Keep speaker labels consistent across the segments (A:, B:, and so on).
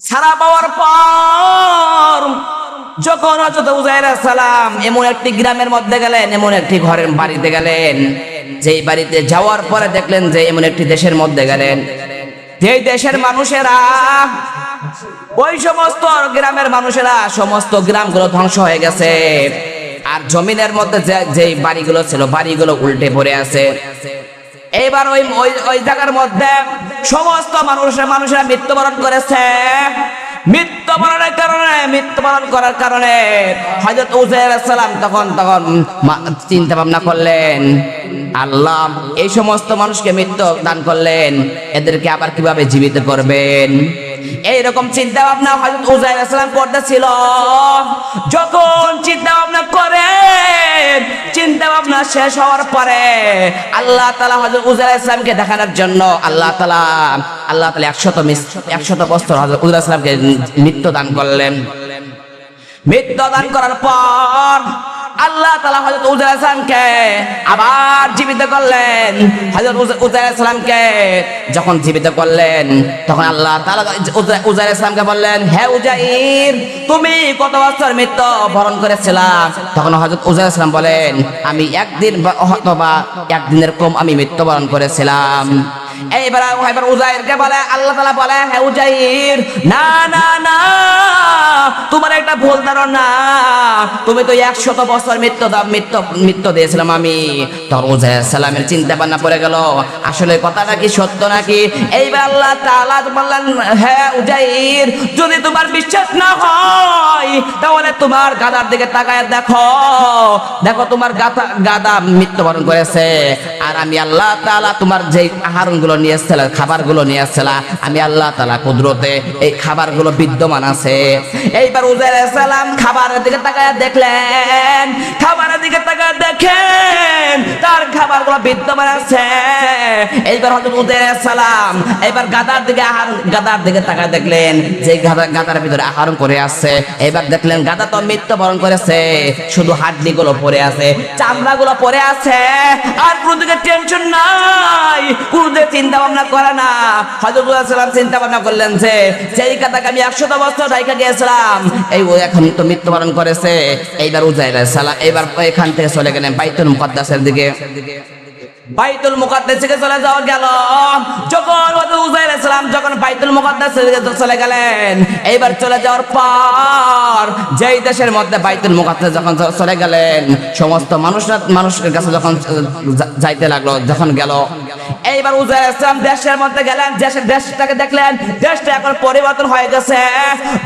A: সারা পাওয়ার পর যখন হজরত উজাইর সালাম এমন একটি গ্রামের মধ্যে গেলেন, এমন একটি ঘরের বাড়িতে গেলেন, যেই বাড়িতে যাওয়ার পরে দেখলেন যে এমন একটি দেশের মধ্যে গেলেন। যেই দেশের মানুষেরা, ওই সমস্ত গ্রামের মানুষেরা সমস্ত গ্রামগুলো ধ্বংস হয়ে গেছে। আর জমিনের মধ্যে যে- বাড়িগুলো ছিল, বাড়িগুলো উল্টে পড়ে আছে। এইবার ওই ওই ওই জায়গার মধ্যে সমস্ত মানুষের মানুষেরা মৃত্যুবরণ করেছে। মৃত্যুবরণের কারণে, মৃত্যুবরণ করার কারণে হজরত উজাইর সালাম তখন তখন চিন্তা ভাবনা করলেন, আল্লাহ, এই সমস্ত মানুষকে মৃত্যু দান করলেন, এদেরকে আবার কীভাবে জীবিত করবেন? এইরকম চিন্তা ভাবনা হযরত উজাইর সালাম করতেছিল। যখন চিন্তা ভাবনা করে চিন্তা ভাবনা শেষ হওয়ার পরে আল্লাহ তালা হজরত উজাইর ইসলামকে দেখানোর জন্য আল্লাহ তালা আল্লাহ তালা একশত একশত বছর হজরত উজাইর ইসলামকে মৃত্যু দান করলেন। মৃত্যু দান করার পর আল্লাহ তালা হজরত উজাইর ইসলামকে আবার জীবিত করলেন। হজরত উজাইর ইসলামকে যখন জীবিত করলেন, তখন আল্লাহ তালা উজাইর ইসলামকে বললেন, হে উজাইর তুমি কত বছর মৃত্যু বরণ করেছিলা? তখন হজরত উজাইর ইসলাম বলেন, আমি একদিন অথবা একদিনের কম আমি মৃত্যুবরণ করেছিলাম। এইবার এবার উজাইরকে বলে, আল্লাহ তালা বলে, হে উজাইর, না না না, তোমার একটা ভুল ধারণা। তুমি তো একশত বছর মৃত্যু মৃত্যু মৃত্যু দিয়েছিলাম আমি। সালামের চিন্তা ভাবনা পড়ে গেল। আসলে সত্য নাকি? এইবার আল্লাহ বললেন হ্যাঁ উজাইর, যদি তোমার বিশ্বাস না হয়, তাহলে তোমার গাদার দিকে তাকায় দেখো। দেখো তোমার গাদা গাদা মৃত্যুবরণ করেছে। আর আমি আল্লাহ তাআলা তোমার যে আহারণ গুলো নিয়ে এসেছিল খাবারগুলো নিয়ে এসেছিল আমি আল্লাহ তাআলা কুদরতে এই খাবারগুলো বিদ্যমান আছে। এইবার উজাইর সালাম খাবারের দিকে তাকায় দেখলেন, খাবারের দিকে তাকায় দেখেন, তার খাবারগুলো বিদ্যমান আছে। এইবার হযরত উজাইর সালাম এইবার গাদার দিকে আহার, গাদার দিকে তাকায় দেখলেন, যে গাদা গাদার ভিতরে আহরণ করে আছে এবার দেখলেন গাদা তো মৃত্যুবরণ করেছে, শুধু হাড্ডি গুলো পরে আছে চামড়া গুলো পরে আছে, আর কোনো দিকে টেনশন নাই। কোনো দিকে চিন্তা ভাবনা করে না। হযরত সালাম চিন্তা ভাবনা করলেন যে, যেই গাদাকে আমি একশত বছর রাইখা গিয়েছিলাম, এই ও এখন তো মৃত্যুবরণ করেছে। এইবার উজাইর সালাম এবার এখান থেকে চলে গেলেন বাইতুল মুকদ্দাসের দিকে। বাইতুল মুকাদ্দাস থেকে চলে যাওয়া গেল। যখন উজাইর সালাম যখন বাইতুল মুকাদ্দাস থেকে চলে গেলেন, এইবার চলে যাওয়ার পর যেই দেশের মধ্যে বাইতুল মুকাদ্দাস যখন চলে গেলেন, সমস্ত মানুষরা, মানুষের কাছে যখন যাইতে লাগল, যখন গেল এইবার উজাইর সালাম দেশের মধ্যে গেলেন দেশের দেশটাকে দেখলেন, দেশটা এখন পরিবর্তন হয়ে গেছে।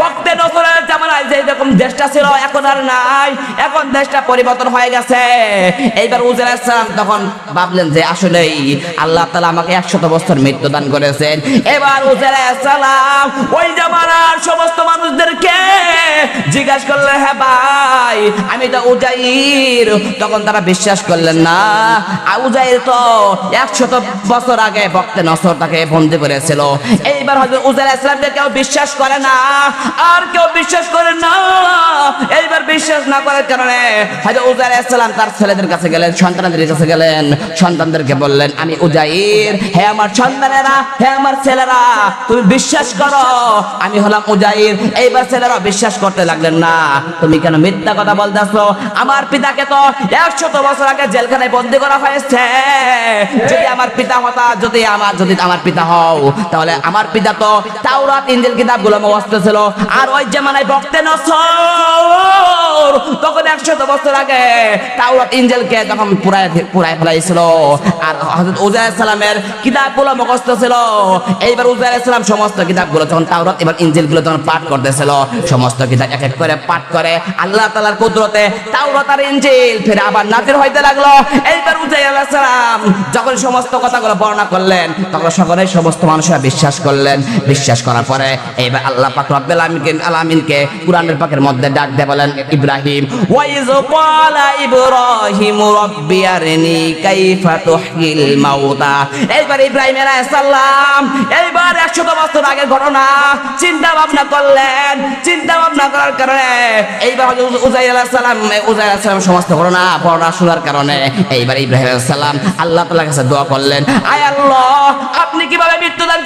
A: বক্তে নজরের জামানায় যে রকম দেশটা ছিল, এখন আর নাই। এখন দেশটা পরিবর্তন হয়ে গেছে। এইবার উজাইর সালাম তখন ভাবলেন যে আসলেই আল্লাহ তালা আমাকে একশত বছর মৃত্যু দান করেছেন। এবার উজাইর সালাম ওই জামানার সমস্ত মানুষদেরকে জিজ্ঞাসা করলেন হ্যাঁ ভাই আমি তো উজাইর। তখন তারা বিশ্বাস করলেন, না উজাইর তো একশত বছর আগে ভক্তে নসর তাকে বন্দি করেছিল। এইবার হয়তো উজাইর কেউ বিশ্বাস করে না। আর কেউ বিশ্বাস করে না। এইবার বিশ্বাস না করার কারণে হয়তো উজাইর ইসলাম তার ছেলেদের কাছে গেলেন, সন্তানদের কাছে গেলেন। সন্তানদেরকে বললেন, আমি উজাইর। হে আমার সন্তানেরা, হে আমার ছেলেরা, তুমি বিশ্বাস করো, আমি হলাম উজাইর। এইবার ছেলেরা বিশ্বাস করতে লাগলেন, না, তুমি কেন মিথ্যা কথা বলতেছো? আমার পিতাকে তো একশত বছর আগে জেলখানায় বন্দি করা হয়েছে। যদি আমার পিতা হতা, যদি আমার যদি আমার পিতা হও, তাহলে আমার পিতা তো তাওরাত ইঞ্জিল কিতাবগুলো মুখস্থ ছিল। আর ওই জামানায় বক্তে নসর। একশত বছর আগে তাওরাত ইঞ্জিলকে যখন পুরায় পুরায় ফেলাইছিল, আর হযরত উজাইর সালামের কিতাবগুলো মুখস্থ ছিল, এইবার উজাইর সালাম সমস্ত কিতাবগুলো যখন তাওরাত এবার ইঞ্জিলগুলো যখন পাঠ করতেছিল, সমস্ত কিতাব এক এক করে পাঠ করে আল্লাহ তাআলার কুদরতে তাওরাত আর ইঞ্জিল ফিরে আবার নাজির হইতে লাগল। এইবার উজাইর সালাম যখন সমস্ত কথাগুলো বর্ণনা করলেন, তখন সকলে সমস্ত মানুষরা বিশ্বাস করলেন। বিশ্বাস করার পরে এইবার আল্লাহ পাক রব্বুল আলামিনকে আলামিনকে কুরআনের পাকের মধ্যে ডাক দিয়ে বলেন, ইব্রাহিম ইব্রাহিম এইবার ইব্রাহিম আলাইহিস সালাম, এইবার 100 বছর আগের ঘটনা, চিন্তা ভাবনা করলেন, চিন্তা ভাবনা করার কারণে এইবার উজাইর আলাইহিস সালাম উজাইর আলাইহিস সালাম সমস্ত ঘটনা, পড়া শোনার কারণে এইবার ইব্রাহিম আল্লাহ তাআলার কাছে দোয়া করলেন, আয় আল্লাহ, আপনি কীভাবে মৃত্যুদান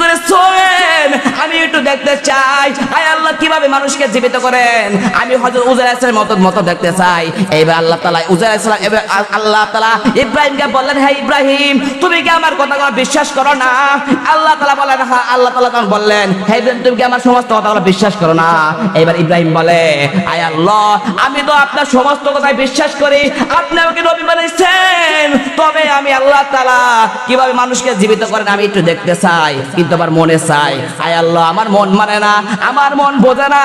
A: আমি একটু দেখতে চাই, আয় আল্লাহ, কীভাবে মানুষকে জীবিত করেন? আমি হযরত উজাইর আলাইহিস মতো মতো দেখতে চাই। এইবার আল্লাহ আলাইহিস এবার আল্লাহ তাআলা ইব্রাহিমকে বললেন, হে ইব্রাহিম, তুমি কি আমার কথাগুলো বিশ্বাস করো না? আল্লাহ তাআলা বলেন হ্যাঁ আল্লাহ তাআলা তখন বললেন, হে ইব্রাহিম, তুমি কি আমার সমস্ত বিশ্বাস করো না? এবার ইব্রাহিম বলে, আয় আল্লাহ, আমি তো আপনার সমস্ত কথাই বিশ্বাস করি। আপনি আমাকে নবী তবে আমি আল্লাহ তাআলা কীভাবে মানুষকে জীবিত করেন আমি একটু দেখতে চাই। কিন্তু আমার মনে চাই, আয় আল্লাহ, আমার মন মানে না, আমার মন বোঝে না।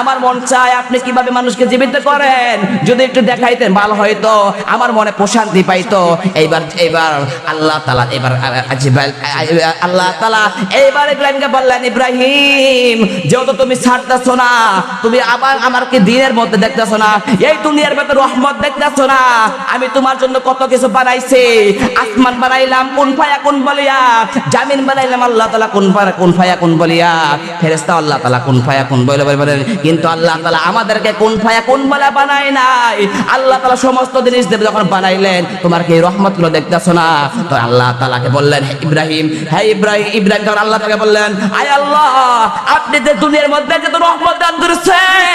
A: আমার মন চায় আপনি কীভাবে মানুষকে জীবিত করেন। যদি একটু দেখাইতেন, ভালো হয়তো আমার মনে প্রশান্তি পাইতো। এইবার এইবার আল্লাহ তাআলা এবার আল্লাহ তাআলা এইবার ইব্রাহিমকে বললেন, ইব্রাহিম, যেহেতু তুমি ছাড়তেছো না, তুমি আবার আমাকে দিনের মধ্যে দেখতেছো না, এই দুনিয়ার ভেতর রহমত দেখতেছো না, আমি তোমার জন্য কত কিছু বানাইছি, আসমান বানাইলাম, কোন ফায়া কোন বলিয়া, জামিন বানাইলাম, আল্লাহ তালা কোন ফায়া কোন ফায়া কোন বলিয়া ফেরেশতা আল্লাহ তালা কোন ফায়া কোন বলে বলে কিন্তু আল্লাহ তালা আমাদেরকে কোন ফায়া কোন বলে বানায় নাই আল্লাহ তালা সমস্ত জিনিস দেব যখন বানাইলেন। তোমার কি রহমতগুলো দেখতেছো না? তো আল্লাহ তালাকে বললেন, হে ইব্রাহিম হে ইব্রাহিম ইব্রাহিম তখন আল্লাহ তাকে বললেন, আয় আল্লাহ, আপনি যে দুনিয়ার মধ্যে যে রহমত দান করেছেন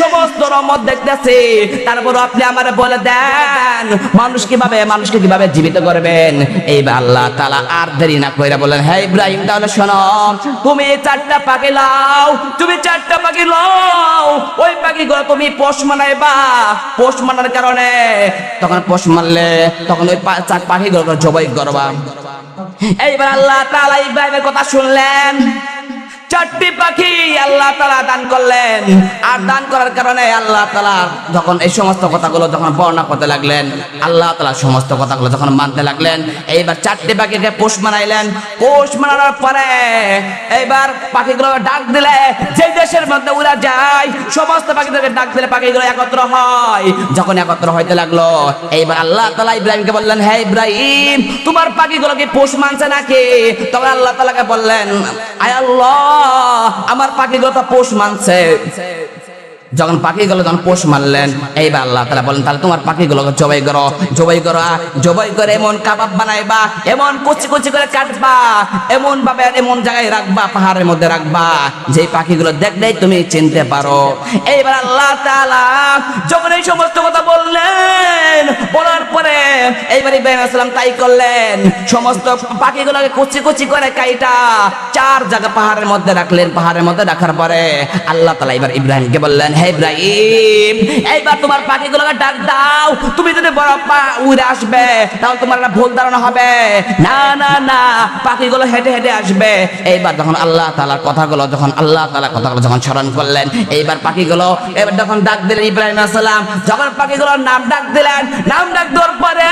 A: সমস্ত রহমত দেখতেছি। তারপর আপনি আমার বলে দেন, মানুষ কীভাবে, মানুষকে কীভাবে জীবিত করবেন? এইবার আল্লাহ তাআলা আর দেরি না কইরা বলেন হে ইব্রাহিম, তাহলে শোনো, তুমি চারটা পাখি লাও, তুমি চারটা পাখি লাও। ওই পাখিগুলো তুমি পোষ মানাইবা, পোষ মানার কারণে তখন পোষ মারলে তখন ওই চার পাখিগুলো জবাই করবা। এইবার আল্লাহ তাআলা ইব্রাহিমের কথা শুনলেন। চারটি পাখি আল্লাহ তালা দান করলেন। আর দান করার কারণে আল্লাহ তালা যখন এই সমস্ত কথাগুলো যখন বর্ণনা করতে লাগলেন, আল্লাহ তালা সমস্ত কথাগুলো যখন মানতে লাগলেন, এইবার চারটি পাখিকে পোষ মানাইলেন। পোষ মানানোর পরে এইবার পাখিগুলো ডাক দিলে যে দেশের মধ্যে উড়া যায়, সমস্ত পাখিদেরকে ডাক দিলে পাখিগুলো একত্র হয়। যখন একত্র হইতে লাগল, এইবার আল্লাহ তালা ইব্রাহিমকে বললেন, হে ইব্রাহিম, তোমার পাখিগুলো কি পোষ মানছে নাকি? তখন আল্লাহ তালাকে বললেন, আয় আল্লাহ আমার পাখি তো পোষ মানছে। যখন পাখিগুলো যখন পোষ মারলেন, এইবার আল্লাহ তালা বলেন, তাহলে তোমার পাখিগুলো জবাই করো জবাই করো জবাই করে এমন কাবাব বানাইবা, এমন কুচি কুচি করে কাটবা, এমন ভাবে এমন জায়গায় রাখবা, পাহাড়ের মধ্যে রাখবা যে পাখিগুলো দেখলেই তুমি চিনতে পারো। এইবার আল্লাহ তাআলা যখন এই সমস্ত কথা বললেন, বলার পরে এইবার ইব্রাহিম আসসালাম তাই করলেন, সমস্ত পাখিগুলোকে কুচি কুচি করে কাইটা চার জায়গা পাহাড়ের মধ্যে রাখলেন, পাহাড়ের মধ্যে রাখার পরে আল্লাহ তালা এবার ইব্রাহিমকে বললেন হে ইব্রাহিম, এইবার তোমার পাখিগুলোকে ডাক দাও। তুমি যদি বড় পা উড়ে আসবে, তাহলে তোমার একটা ভুল ধারণা হবে। না না না, পাখিগুলো হেঁটে হেঁটে আসবে। এইবার যখন আল্লাহ তালার কথাগুলো, যখন আল্লাহ তালার কথাগুলো যখন স্মরণ করলেন, এইবার পাখিগুলো, এবার যখন ডাক দিলেন ইব্রাহিম আসসালাম যখন পাখিগুলোর নাম ডাক দিলেন, নাম ডাক দেওয়ার পরে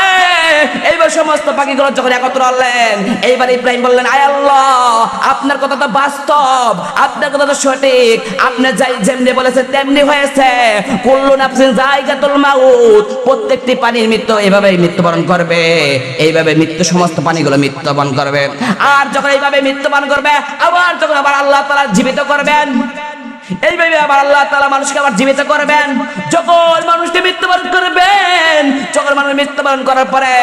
A: এইবার সমস্ত পাখিগুলো যখন একত্র হলেন। এইবার ইব্রাহিম বললেন, আয় আল্লাহ, আপনার কথা তো বাস্তব, আপনার কথা তো সঠিক। আপনি যাই যেমনি বলেছেন, তেমনি হয়েছে। কুল্লু নাফসিন জায়গাতুল মাউত, প্রত্যেকটি পানির মৃত্যু এইভাবে মৃত্যুবরণ করবে। এইভাবে মৃত্যু সমস্ত পানিগুলো মৃত্যুবরণ করবে। আর যখন এইভাবে মৃত্যুবরণ করবে, আবার যখন আবার আল্লাহ তাআলা জীবিত করবেন এইভাবে আবার আল্লাহ তাআলা মানুষকে আবার জীবিত করবেন। যখন মানুষকে মৃত্যুবরণ করবেন, যখন মানুষ মৃত্যুবরণ করার পরে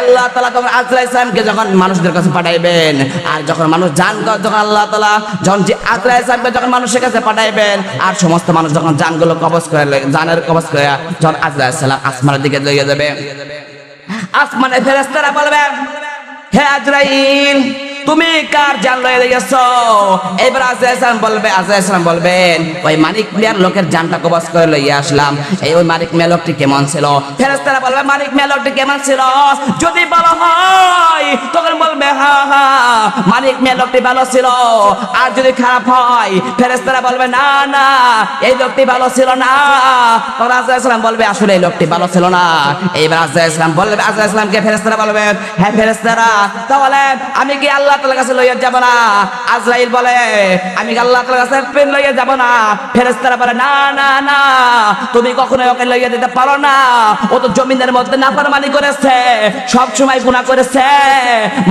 A: আল্লাহ তাআলা তখন আজরা ইসলামকে যখন মানুষদের কাছে পাঠাইবেন, আর যখন মানুষ জান যখন আল্লাহ তাআলা যখন যে আজরা ইসলামকে যখন মানুষের কাছে পাঠাইবেন, আর সমস্ত মানুষ যখন জানগুলো কবজ করে জানের কবজ করে যখন আজরা ইসলাম আসমানের দিকে লইয়ে যাবে। আসমানে ফেরেশতারা বলবে হে আজরাইল তুমি কার জান লয়ে গেছো এবার আজরাইল বলবে আজরাইল বলবেন, ওই মানিক মিয়ার লোকের জানটা কবজ করে লইয়া আসলাম। এই ওই মানিক মিয়া লোকটি কেমন ছিল? ফেরেশতারা বলবে, মানিক মিয়া লোকটি কেমন ছিল? যদি বলা হয়, তখন বলবে, হা হা, মানিক মিয়া লোকটি ভালো ছিল। আর যদি খারাপ হয়, ফেরেশতারা বলবে, না না, এই লোকটি ভালো ছিল না। তখন আজরাইল বলবে, আসলে এই লোকটি ভালো ছিল না। এইবার আজরাইল বলবে আজরাইল ইসলামকে ফেরেশতারা বলবে হ্যাঁ ফেরেশতারা, তাহলে আমি কি আল্লাহ তো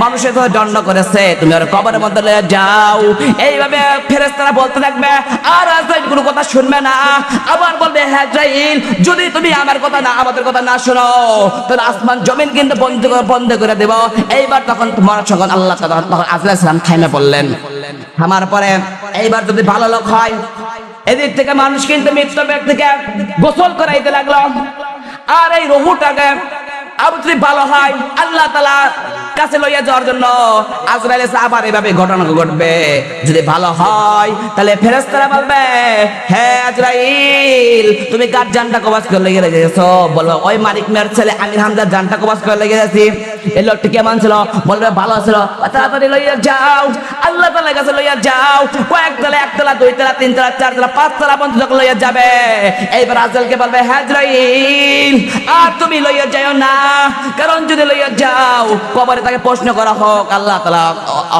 A: মানুষের সাথে দণ্ড করেছে। তুমি ওর কবরের মধ্যে লইয়া যাও। এইভাবে ফেরেশতারা বলতে থাকবে, আর আজরাইল কোনো কথা শুনবে না। আবার বলবে হ্যাঁ যদি তুমি আমার কথা না, আমাদের কথা না শোনো, তাহলে আসমান জমিন কিন্তু বন্ধ করে বন্ধ করে দেব। এইবার তখন তোমার সঙ্গে আল্লাহ তখন আজরাইল সালাম থাইমে বললেন, আমার পরে এইবার যদি ভালো লোক হয়, এদিক থেকে মানুষ কিন্তু মৃত্যু ব্যক্তিকে গোসল করাইতে লাগল। আর এই রহুটাকে আবু যদি ভালো হয়, আল্লাহ তালা কাছে লইয়া যাওয়ার জন্য আজরাইল এসে আবার এভাবে ঘটনা ঘটবে। যদি ভালো হয়, তাহলে ফেরেস্তারা বলবে হ্যাঁ আজরাইল, তুমি কার জানটা কবাস করে লেগে রেখেছো? বলবে, ওই মালিক মেয়ের ছেলে আমির হামদার জানটা কবাস করে লেগে গেছি। এই লোকটি কেমন ছিল? বলবে, ভালো ছিল। তাড়াতাড়ি লইয়া যাও। আল্লাহ তালার কাছে লইয়া যাও। কয়েক তলা এক তলা, দুই তলা, তিন তলা, চার তলা, পাঁচ তলা পর্যন্ত যখন লইয়া যাবে, এইবার আজরাইলকে বলবে হ্যাঁ আজরাইল, আর তুমি লইয়া যাও না। কারণ যদি লইয়া যাও, কবরে তাকে প্রশ্ন করা হোক, আল্লাহ তালা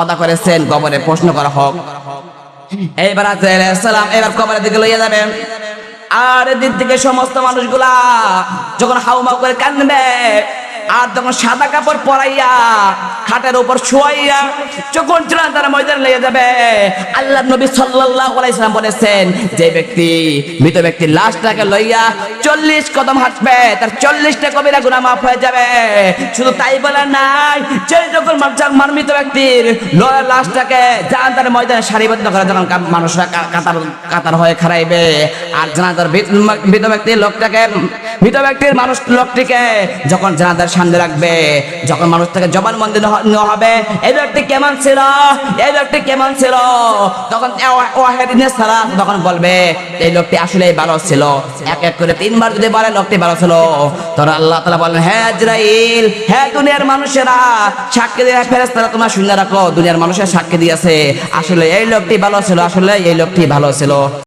A: আদা করেছেন কবরে, প্রশ্ন করা হোক। এইবার সালাম, এবার কবরের দিকে লইয়া যাবে আর এদিক থেকে সমস্ত মানুষগুলা যখন হাউমাউ করে কান্দবে আর তখন সাদা কাপড় পরাইয়া খাটের উপর শুয়াইয়া যখন তারা ময়দান লেগে যাবে, আল্লাহ নবী সাল্লাম বলেছেন, যে ব্যক্তি, মৃত ব্যক্তির লাশটাকে লইয়া চল্লিশ কদম হাঁটবে, তার চল্লিশটা কবিরা গুনাহ মাফ হয়ে যাবে। শুধু তাই বলে নাই, যে যখন মার মৃত ব্যক্তির লাশটাকে তার ময়দানে সারিবদ্ধ করে যখন মানুষরা কাতার কাতার হয়ে খারাইবে আর জানাজার মৃত ব্যক্তির লোকটাকে, মৃত ব্যক্তির মানুষ লোকটিকে যখন জানাজার সামনে রাখবে। যখন মানুষ থেকে জবান বন্দি নেওয়া হবে, এই লোকটি কেমন ছিল? এই লোকটি কেমন ছিল? তখন ওয়া- সারা তখন বলবে, এই লোকটি আসলে ভালো ছিল। এক এক করে তিনবার যদি বলে, লোকটি ভালো ছিল। তখন আল্লাহ তালা বলেন হ্যাঁ আজরাইল হ্যাঁ দুনিয়ার মানুষেরা, সাক্ষী দিয়ে ফেরেস্তারা তোমার শুনে রাখো। দুনিয়ার মানুষের সাক্ষী দিয়েছে, আসলে এই লোকটি ভালো ছিল, আসলে এই লোকটি ভালো ছিল।